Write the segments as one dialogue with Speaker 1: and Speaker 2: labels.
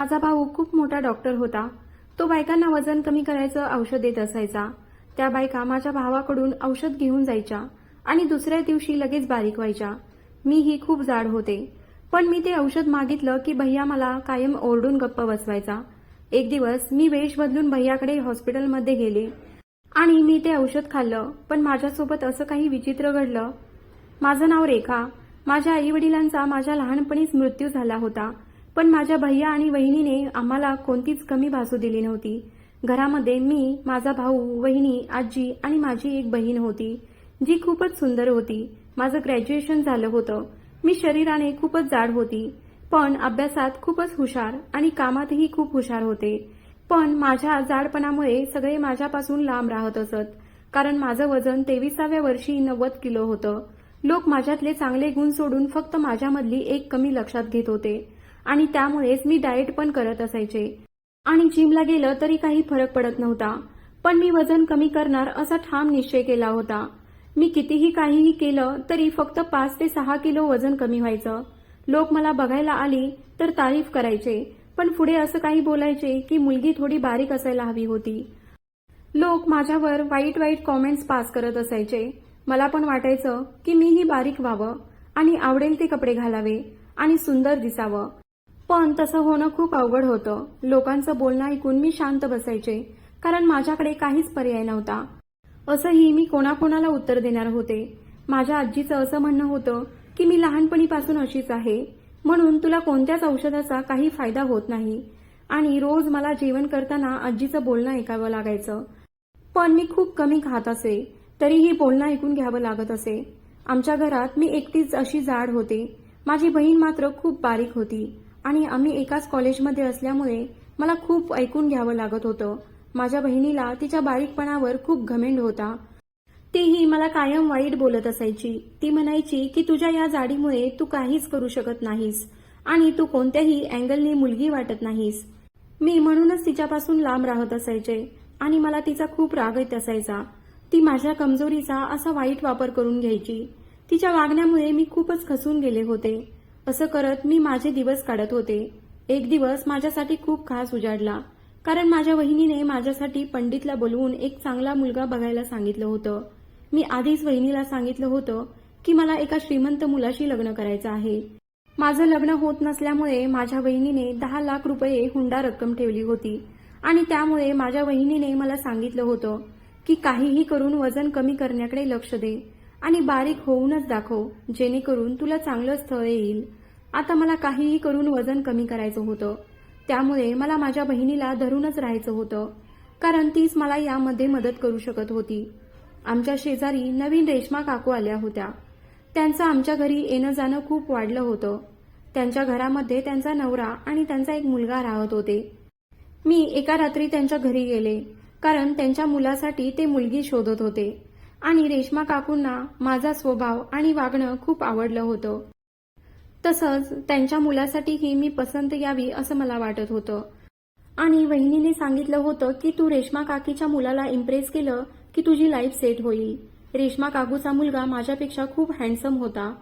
Speaker 1: माझा भाऊ हो खूप मोठा डॉक्टर होता. तो बायकांना वजन कमी करायचं औषध देत असायचा. त्या बायका माझ्या भावाकडून औषध घेऊन जायच्या आणि दुसऱ्या दिवशी लगेच बारीक व्हायच्या. मीही खूप जाड होते. पण मी ते औषध मागितलं की भैया मला कायम ओरडून गप्प बसवायचा. एक दिवस मी वेश बदलून भैयाकडे हॉस्पिटलमध्ये गेले आणि मी ते औषध खाल्लं पण माझ्यासोबत असं काही विचित्र घडलं. माझं नाव रेखा. माझ्या आई वडिलांचा माझ्या लहानपणीच मृत्यू झाला होता. पण माझ्या भैया आणि वहिनीने आम्हाला कोणतीच कमी भासू दिली नव्हती. घरामध्ये मी माझा भाऊ वहिनी आजी आणि माझी एक बहीण होती जी खूपच सुंदर होती. माझं ग्रॅज्युएशन झालं होतं. मी शरीराने खूपच जाड होती. पण अभ्यासात खूपच हुशार आणि कामातही खूप हुशार होते. पण माझ्या जाडपणामुळे सगळे माझ्यापासून लांब राहत असत. कारण माझं वजन तेविसाव्या वर्षी नव्वद किलो होतं. लोक माझ्यातले चांगले गुण सोडून फक्त माझ्यामधली एक कमी लक्षात घेत होते. आणि त्यामुळेच मी डाएट पण करत असायचे. आणि जिमला गेलं तरी काही फरक पडत नव्हता. पण मी वजन कमी करणार असा ठाम निश्चय केला होता. मी कितीही काहीही केलं तरी फक्त पाच ते सहा किलो वजन कमी व्हायचं. लोक मला बघायला आली तर तारीफ करायचे. पण पुढे असं काही बोलायचे की मुलगी थोडी बारीक असायला हवी होती. लोक माझ्यावर वाईट वाईट कॉमेंट्स पास करत असायचे. मला पण वाटायचं की मीही बारीक व्हावं आणि आवडेल ते कपडे घालावे आणि सुंदर दिसावं. पण तसं होणं खूप अवघड होतं. लोकांचं बोलणं ऐकून मी शांत बसायचे कारण माझ्याकडे काहीच पर्याय नव्हता. असंही मी कोणाकोणाला उत्तर देणार होते. माझ्या आजीचं असं म्हणणं होतं की मी लहानपणीपासून अशीच आहे म्हणून तुला कोणत्याच औषधाचा काही फायदा होत नाही. आणि रोज मला जेवण करताना आजीचं बोलणं ऐकावं लागायचं. पण मी खूप कमी खात असे तरीही बोलणं ऐकून घ्यावं लागत असे. आमच्या घरात मी एकटीच अशी जाड होते. माझी बहीण मात्र खूप बारीक होती. आणि आम्ही एकाच कॉलेजमध्ये असल्यामुळे मला खूप ऐकून घ्यावं लागत होतं. माझ्या बहिणीला तिच्या बारीकपणावर खूप घमेंड होता. तीही मला कायम वाईट बोलत असायची. ती म्हणायची की तुझ्या या जाडीमुळे तू काहीच करू शकत नाहीस आणि तू कोणत्याही अँगलनी मुलगी वाटत नाहीस. मी म्हणूनच तिच्यापासून लांब राहत असायचे आणि मला तिचा खूप राग येत असायचा. ती माझ्या कमजोरीचा असा वाईट वापर करून घ्यायची. तिच्या वागण्यामुळे मी खूपच खसून गेले होते. असं करत मी माझे दिवस काढत होते. एक दिवस माझ्यासाठी खूप खास उजाडला कारण माझ्या वहिनीने माझ्यासाठी पंडितला बोलवून एक चांगला मुलगा बघायला सांगितलं होतं. मी आधीच वहिनीला सांगितलं होतं की मला एका श्रीमंत मुलाशी लग्न करायचं आहे. माझं लग्न होत नसल्यामुळे माझ्या वहिनीने दहा लाख रुपये हुंडा रक्कम ठेवली होती आणि त्यामुळे माझ्या वहिनीने मला सांगितलं होतं की काहीही करून वजन कमी करण्याकडे लक्ष दे. आणि बारीक होऊनच दाखव जेणेकरून तुला चांगलं स्थळ येईल. आता मला काहीही करून वजन कमी करायचं होतं. त्यामुळे मला माझ्या बहिणीला धरूनच राहायचं होतं. कारण तीच मला यामध्ये मदत करू शकत होती. आमच्या शेजारी नवीन रेशमा काकू आल्या होत्या. त्यांचं आमच्या घरी येणं जाणं खूप वाढलं होतं. त्यांच्या घरामध्ये त्यांचा नवरा आणि त्यांचा एक मुलगा राहत होते. मी एका रात्री त्यांच्या घरी गेले कारण त्यांच्या मुलासाठी ते मुलगी शोधत होते. आणि रेश्मा काकूंना माझा स्वभाव आणि वागणं खूप आवडलं होतं. तसंच त्यांच्या मुलासाठीही मी पसंत यावी असं मला वाटत होतं. आणि वहिनीने सांगितलं होतं की तू रेश्मा काकीच्या मुलाला इम्प्रेस केलं की तुझी लाईफ सेट होईल. रेश्मा काकूचा मुलगा माझ्यापेक्षा खूप हँडसम होता.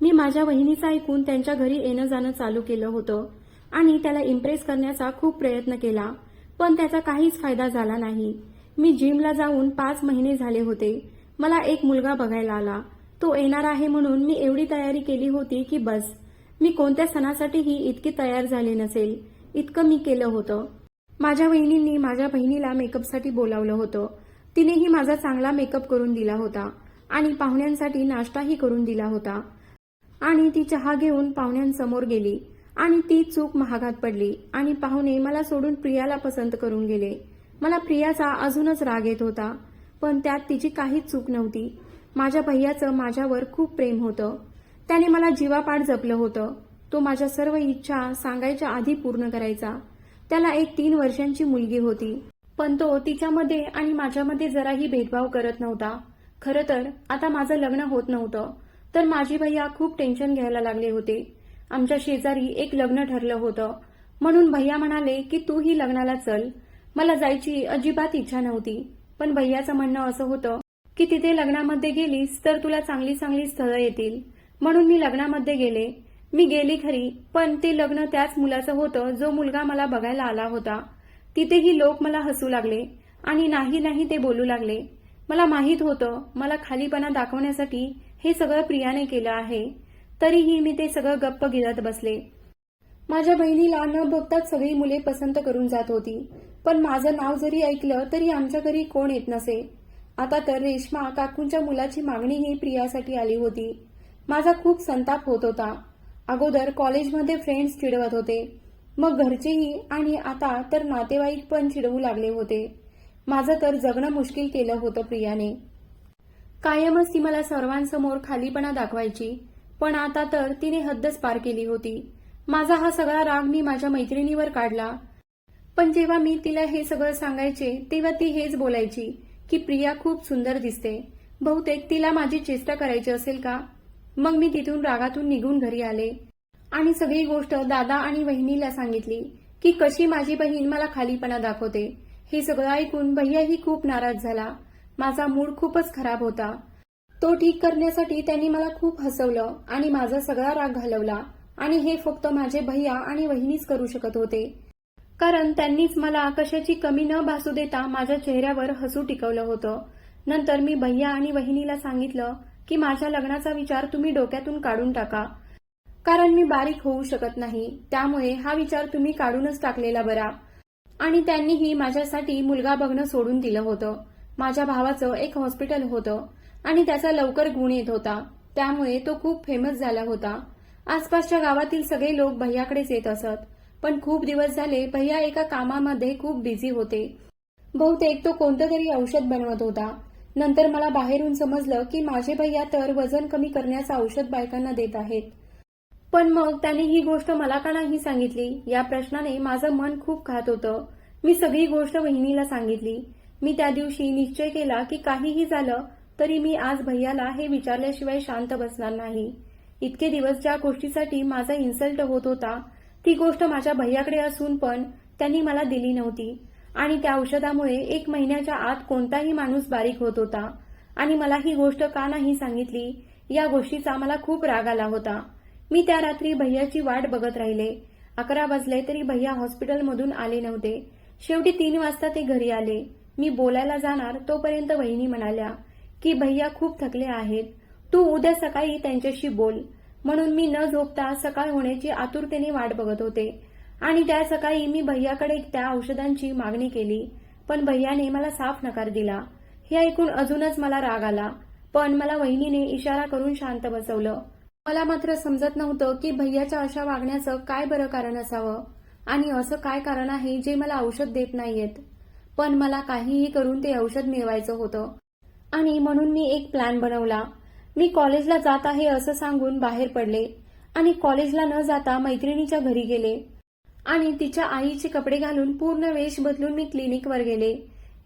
Speaker 1: मी माझ्या वहिनीचं ऐकून त्यांच्या घरी येणं जाणं चालू केलं होतं. आणि त्याला इम्प्रेस करण्याचा खूप प्रयत्न केला. पण त्याचा काहीच फायदा झाला नाही. मी जिमला जाऊन पाच महिने झाले होते. मला एक मुलगा बघायला आला. तो येणार आहे म्हणून मी एवढी तयारी केली होती की बस. मी कोणत्या सणासाठीही इतकी तयार झाले नसेल. इतकं मी केलं होतं. माझ्या वहिनींनी माझ्या बहिणीला मेकअपसाठी बोलावलं होतं. तिनेही माझा चांगला मेकअप करून दिला होता आणि पाहुण्यांसाठी नाश्ताही करून दिला होता. आणि ती चहा घेऊन पाहुण्यांसमोर गेली आणि ती चूक महागात पडली आणि पाहुणे मला सोडून प्रियाला पसंत करून गेले. मला प्रियाचा अजूनच राग येत होता. पण त्यात तिची काहीच चूक नव्हती. माझ्या भैयाचं माझ्यावर खूप प्रेम होतं. त्याने मला जीवापाड जपलं होतं. तो माझ्या सर्व इच्छा सांगायच्या आधी पूर्ण करायचा. त्याला एक तीन वर्षांची मुलगी होती. पण तो तिच्यामध्ये आणि माझ्यामध्ये जराही भेदभाव करत नव्हता. खरं तर आता माझं लग्न होत नव्हतं. तर माझी भैया खूप टेन्शन घ्यायला लागले होते. आमच्या शेजारी एक लग्न ठरलं होतं. म्हणून भैया म्हणाले की तू ही लग्नाला चल. मला जायची अजिबात इच्छा नव्हती. पण भैयाचं म्हणणं असं होतं की तिथे लग्नामध्ये गेलीस तर तुला चांगली चांगली स्थळं येतील. म्हणून मी लग्नामध्ये गेले. मी गेली खरी पण ते लग्न त्याच मुलाचं होतं जो मुलगा मला बघायला आला होता. तिथेही लोक मला हसू लागले आणि नाही नाही ते बोलू लागले. मला माहीत होतं मला खालीपणा दाखवण्यासाठी हे सगळं प्रियाने केलं आहे. तरीही मी ते सगळं गप्प गिरत बसले. माझ्या बहिणीला न बघताच सगळी मुले पसंत करून जात होती. पण माझं नाव जरी ऐकलं तरी आमच्या घरी कोण येत नसे. आता तर रेश्मा काकूंच्या मुलाची मागणीही प्रियासाठी आली होती. माझा खूप संताप होत होता. अगोदर कॉलेजमध्ये फ्रेंड्स चिडवत होते. मग घरचेही आणि आता तर नातेवाईक पण चिडवू लागले होते. माझं तर जगणं मुश्किल केलं होतं प्रियाने. कायमच ती मला सर्वांसमोर खालीपणा दाखवायची पण आता तर तिने हद्दच पार केली होती. माझा हा सगळा राग मी माझ्या मैत्रिणीवर काढला. पण जेव्हा मी तिला हे सगळं सांगायचे तेव्हा ती हेच बोलायची की प्रिया खूप सुंदर दिसते. बहुतेक तिला माझी चेष्टा करायची असेल का? मग मी तिथून रागातून निघून घरी आले. आणि सगळी गोष्ट दादा आणि वहिनीला सांगितली की कशी माझी बहीण मला खालीपणा दाखवते. हे सगळं ऐकून भैयाही खूप नाराज झाला. माझा मूड खूपच खराब होता. तो ठीक करण्यासाठी त्यांनी मला खूप हसवलं आणि माझा सगळा राग घालवला. आणि हे फक्त माझे भैया आणि वहिनीच करू शकत होते. कारण त्यांनीच मला कशाची कमी न भासू देता माझ्या चेहऱ्यावर हसू टिकवलं होतं. नंतर मी भैया आणि वहिनीला सांगितलं की माझ्या लग्नाचा विचार तुम्ही डोक्यातून काढून टाका. कारण मी बारीक होऊ शकत नाही. त्यामुळे हा विचार तुम्ही काढूनच टाकलेला बरा. आणि त्यांनीही माझ्यासाठी मुलगा बघणं सोडून दिलं होतं. माझ्या भावाचं एक हॉस्पिटल होतं आणि त्याचा लवकर गुण येत होता. त्यामुळे तो खूप फेमस झाला होता. आसपासच्या गावातील सगळे लोक भैयाकडेच येत असत. पण खूप दिवस झाले भैया एका कामामध्ये खूप बिझी होते. बहुतेक तो कोणतं तरी औषध बनवत होता. नंतर मला बाहेरून समजलं की माझे भैया तर वजन कमी करण्याचं औषध बायकांना देत आहेत. पण मग त्याने ही गोष्ट मला का नाही सांगितली? या प्रश्नाने माझं मन खूप खात होतं. मी सगळी गोष्ट वहिनीला सांगितली. मी त्या दिवशी निश्चय केला की काहीही झालं तरी मी आज भैयाला हे विचारल्याशिवाय शांत बसणार नाही. इतके दिवस ज्या गोष्टीसाठी माझा इन्सल्ट होत होता ती गोष्ट माझ्या भैयाकडे असून पण त्यांनी मला दिली नव्हती. आणि त्या औषधामुळे एक महिन्याच्या आत कोणताही माणूस बारीक होत होता. आणि मला ही गोष्ट का नाही सांगितली या गोष्टीचा मला खूप राग आला होता. मी त्या रात्री भैयाची वाट बघत राहिले. अकरा वाजले तरी भैया हॉस्पिटलमधून आले नव्हते. शेवटी तीन वाजता ते घरी आले. मी बोलायला जाणार तोपर्यंत वहिनी म्हणाल्या की भैया खूप थकले आहेत. तू उद्या सकाळी त्यांच्याशी बोल. म्हणून मी न झोपता सकाळ होण्याची आतुरतेने वाट बघत होते. आणि त्या सकाळी मी भैयाकडे त्या औषधांची मागणी केली पण भैयाने मला साफ नकार दिला. हे ऐकून अजूनच मला राग आला पण मला वहिनीने इशारा करून शांत बसवलं. मला मात्र समजत नव्हतं की भैयाच्या अशा वागण्याचं काय बरं कारण असावं आणि असं काय कारण आहे जे मला औषध देत नाहीयेत. पण मला काहीही करून ते औषध मिळवायचं होतं. आणि म्हणून मी एक प्लॅन बनवला. मी कॉलेजला जात आहे असं सांगून बाहेर पडले आणि कॉलेजला न जाता मैत्रिणीच्या घरी गेले. आणि तिच्या आईचे कपडे घालून पूर्ण वेश बदलून मी क्लिनिकवर गेले.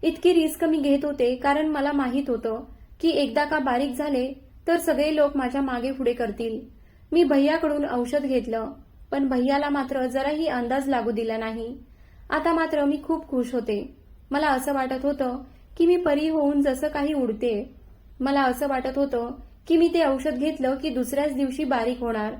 Speaker 1: इतकी रिस्क मी घेत होते कारण मला माहीत होतं की एकदा का बारीक झाले तर सगळे लोक माझ्या मागे पुढे करतील. मी भैयाकडून औषध घेतलं पण भैयाला मात्र जराही अंदाज लागू दिला नाही. आता मात्र मी खूप खुश होते. मला असं वाटत होतं की मी परी होऊन जसं काही उडते. मला असं वाटत होतं की मी ते औषध घेतलं की दुसऱ्याच दिवशी बारीक होणार.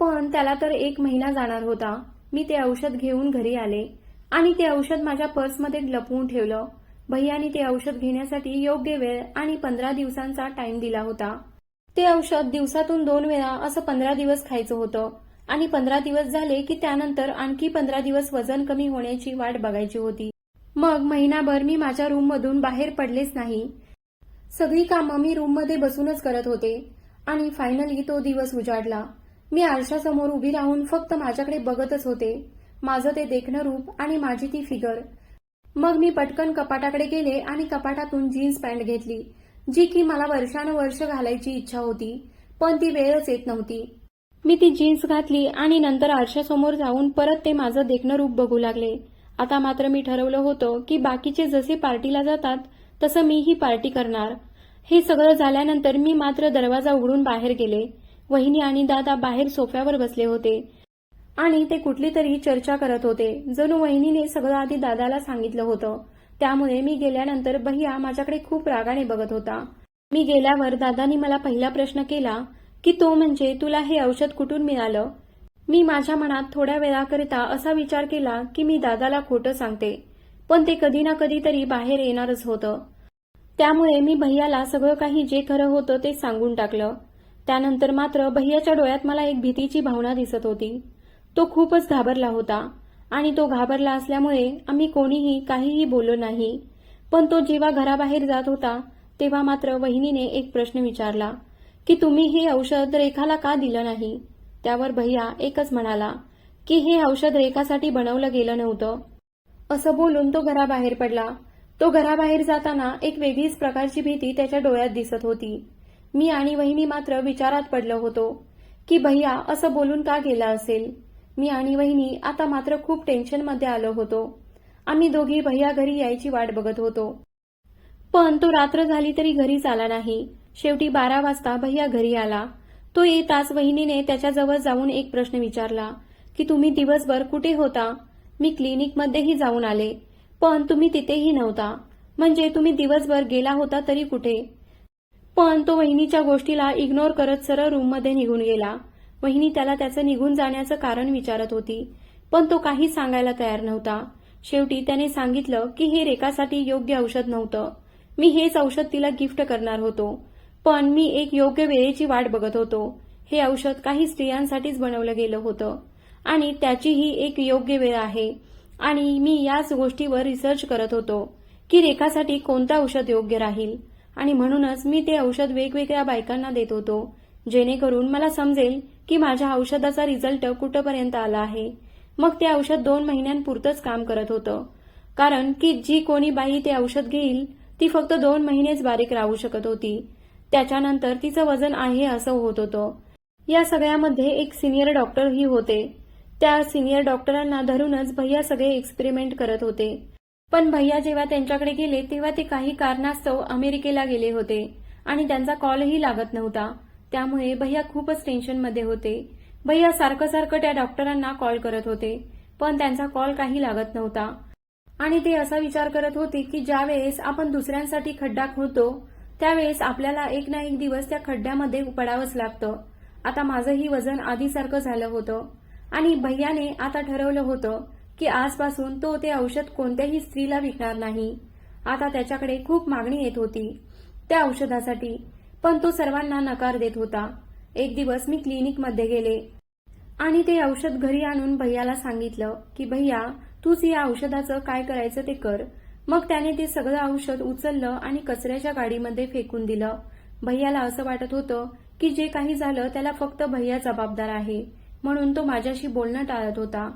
Speaker 1: पण त्याला तर एक महिना जाणार होता. मी ते औषध घेऊन घरी आले आणि ते औषध माझ्या पर्समध्ये लपवून ठेवलं. भैयानी ते औषध घेण्यासाठी योग्य वेळ आणि पंधरा दिवसांचा टाइम दिला होता. ते औषध दिवसातून दोन वेळा असं पंधरा दिवस खायचं होतं आणि पंधरा दिवस झाले की त्यानंतर आणखी पंधरा दिवस वजन कमी होण्याची वाट बघायची होती. मग महिनाभर मी माझ्या रूममधून बाहेर पडलेच नाही. सगळी कामं मी रूममध्ये बसूनच करत होते. आणि फायनली तो दिवस उजाडला. मी आरशासमोर उभी राहून फक्त माझ्याकडे बघतच होते. माझं ते देखणं रूप आणि माझी ती फिगर. मग मी पटकन कपाटाकडे गेले आणि कपाटातून जीन्स पॅन्ट घेतली जी की मला वर्षानुवर्ष घालायची इच्छा होती पण ती वेळच येत नव्हती. मी ती जीन्स घातली आणि नंतर आरशासमोर जाऊन परत ते माझं देखणं रूप बघू लागले. आता मात्र मी ठरवलं होतं की बाकीचे जसे पार्टीला जातात तसं मीही पार्टी करणार. हे सगळं झाल्यानंतर मी मात्र दरवाजा उघडून बाहेर गेले. वहिनी आणि दादा बाहेर सोफ्यावर बसले होते. आणि ते कुठली तरी चर्चा करत होते. जणू वहिनीने सगळं आधी दादाला सांगितलं होतं. त्यामुळे मी गेल्यानंतर भैया माझ्याकडे खूप रागाने बघत होता. मी गेल्यावर दादानी मला पहिला प्रश्न केला की तो म्हणजे तुला हे औषध कुठून मिळालं? मी माझ्या मनात थोड्या वेळाकरिता असा विचार केला की मी दादाला खोटं सांगते. पण ते कधी ना कधीतरी बाहेर येणारच होतं. त्यामुळे मी भैयाला सगळं काही जे खरं होतं ते सांगून टाकलं. त्यानंतर मात्र भैयाच्या डोळ्यात मला एक भीतीची भावना दिसत होती. तो खूपच घाबरला होता आणि तो घाबरला असल्यामुळे आम्ही कोणीही काहीही बोललो नाही. पण तो जेव्हा घराबाहेर जात होता तेव्हा मात्र वहिनीने एक प्रश्न विचारला की तुम्ही हे औषध रेखाला का दिलं नाही? त्यावर भैया एकच म्हणाला की हे औषध रेखासाठी बनवलं गेलं नव्हतं. असं बोलून तो घराबाहेर पडला. तो घराबाहेर जाताना एक वेगळीच प्रकारची भीती त्याच्या डोळ्यात दिसत होती. मी आणि वहिनी मात्र विचारात पडलो होतो की भैया असं बोलून का गेला असेल? मी आणि वहिनी आता मात्र खूप टेन्शनमध्ये आलो होतो. आम्ही दोघी भैया घरी यायची वाट बघत होतो. पण तो रात्र झाली तरी घरीच आला नाही. शेवटी बारा वाजता भैया घरी आला. तो येताच वहिनीने त्याच्याजवळ जाऊन एक प्रश्न विचारला की तुम्ही दिवसभर कुठे होता? मी क्लिनिकमध्येही जाऊन आले. पण तुम्ही तिथेही नव्हता. म्हणजे तुम्ही दिवसभर गेला होता तरी कुठे? पण तो वहिनीच्या गोष्टीला इग्नोर करत सरळ रूममध्ये निघून गेला. वहिनी त्याला त्याचं निघून जाण्याचं कारण विचारत होती. पण तो काही सांगायला तयार नव्हता. शेवटी त्याने सांगितलं की हे रेखासाठी योग्य औषध नव्हतं. मी हेच औषध तिला गिफ्ट करणार होतो. पण मी एक योग्य वेळेची वाट बघत होतो. हे औषध काही स्त्रियांसाठीच बनवलं गेलं होतं. आणि त्याचीही एक योग्य वेळ आहे. आणि मी याच गोष्टीवर रिसर्च करत होतो की रेखासाठी कोणतं औषध योग्य राहील. आणि म्हणूनच मी ते औषध वेगवेगळ्या बायकांना देत होतो जेणेकरून मला समजेल की माझ्या औषधाचा रिझल्ट कुठपर्यंत आला आहे. मग ते औषध दोन महिन्यांपुरतंच काम करत होतं. कारण की जी कोणी बाई ते औषध घेईल ती फक्त दोन महिनेच बारीक राहू शकत होती. त्याच्यानंतर तिचं वजन आहे असं होत होतं. या सगळ्यामध्ये एक सिनियर डॉक्टरही होते. त्या सिनियर डॉक्टरांना धरूनच भैया सगळे एक्सपेरिमेंट करत होते. पण भैया जेव्हा त्यांच्याकडे गेले तेव्हा ते काही कारणास्तव अमेरिकेला गेले होते आणि त्यांचा कॉलही लागत नव्हता. त्यामुळे भैया खूपच टेन्शनमध्ये होते. भैया सारखं सारखं त्या डॉक्टरांना कॉल करत होते पण त्यांचा कॉल काही लागत नव्हता. आणि ते असा विचार करत होते की ज्या वेळेस आपण दुसऱ्यांसाठी खड्डा खोदतो त्यावेळेस आपल्याला एक ना एक दिवस त्या खड्ड्यामध्ये पडावंच लागतं. आता माझंही वजन आधीसारखं झालं होतं. आणि भैयाने आता ठरवलं होतं की आजपासून तो ते औषध कोणत्याही स्त्रीला विकणार नाही. आता त्याच्याकडे खूप मागणी येत होती. त्या औषधासाठी पण तो सर्वांना नकार देत होता. एक दिवस मी क्लिनिकमध्ये गेले आणि ते औषध घरी आणून भैयाला सांगितलं की भैया तूच या औषधाचं काय करायचं ते कर. मग त्याने ते सगळं औषध उचललं आणि कचऱ्याच्या गाडीमध्ये फेकून दिलं. भैयाला असं वाटत होतं की जे काही झालं त्याला फक्त भैया जबाबदार आहे. म्हणून तो माझ्याशी बोलणं टाळत होता.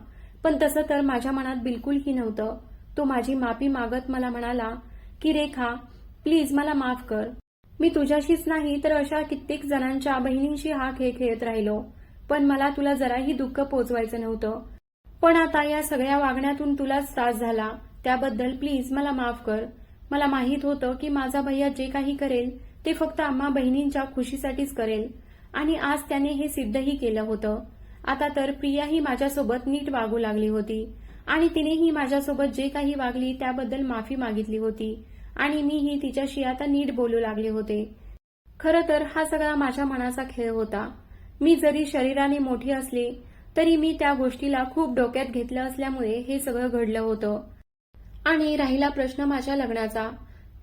Speaker 1: पण तसं तर माझ्या मनात बिलकुलही नव्हतं. तो माझी माफी मागत मला म्हणाला की रेखा प्लीज मला माफ कर. मी तुझ्याशीच नाही तर अशा कित्येक जणांच्या बहिणींशी हा खेळ खेळत राहिलो. पण मला तुला जराही दुःख पोचवायचं नव्हतं. पण आता या सगळ्या वागण्यातून तुलाच त्रास झाला. त्याबद्दल प्लीज मला माफ कर. मला माहीत होतं की माझा भैया जे काही करेल ते फक्त आम्हा बहिणींच्या खुशीसाठीच करेल. आणि आज त्याने हे सिद्धही केलं होतं. आता तर प्रियाही माझ्यासोबत नीट वागू लागली होती. आणि तिनेही माझ्यासोबत जे काही वागली त्याबद्दल माफी मागितली होती. आणि मीही तिच्याशी आता नीट बोलू लागले होते. खरं तर हा सगळा माझ्या मनाचा खेळ होता. मी जरी शरीराने मोठी असले तरी मी त्या गोष्टीला खूप डोक्यात घेतलं असल्यामुळे हे सगळं घडलं होतं. आणि राहिला प्रश्न माझ्या लग्नाचा.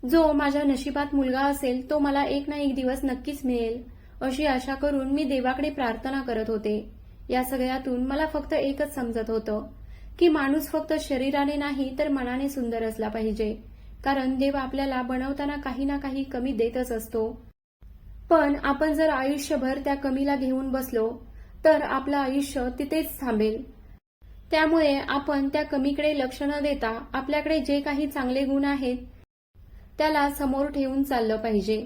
Speaker 1: जो माझ्या नशिबात मुलगा असेल तो मला एक ना एक दिवस नक्कीच मिळेल अशी आशा करून मी देवाकडे प्रार्थना करत होते. या सगळ्यातून मला फक्त एकच समजत होतं की माणूस फक्त शरीराने नाही तर मनाने सुंदर असला पाहिजे. कारण देव आपल्याला बनवताना काही ना काही कमी देतच असतो. पण आपण जर आयुष्यभर त्या कमीला घेऊन बसलो तर आपलं आयुष्य तिथेच थांबेल. त्यामुळे आपण त्या कमीकडे लक्ष न देता आपल्याकडे जे काही चांगले गुण आहेत त्याला समोर ठेवून चाललं पाहिजे.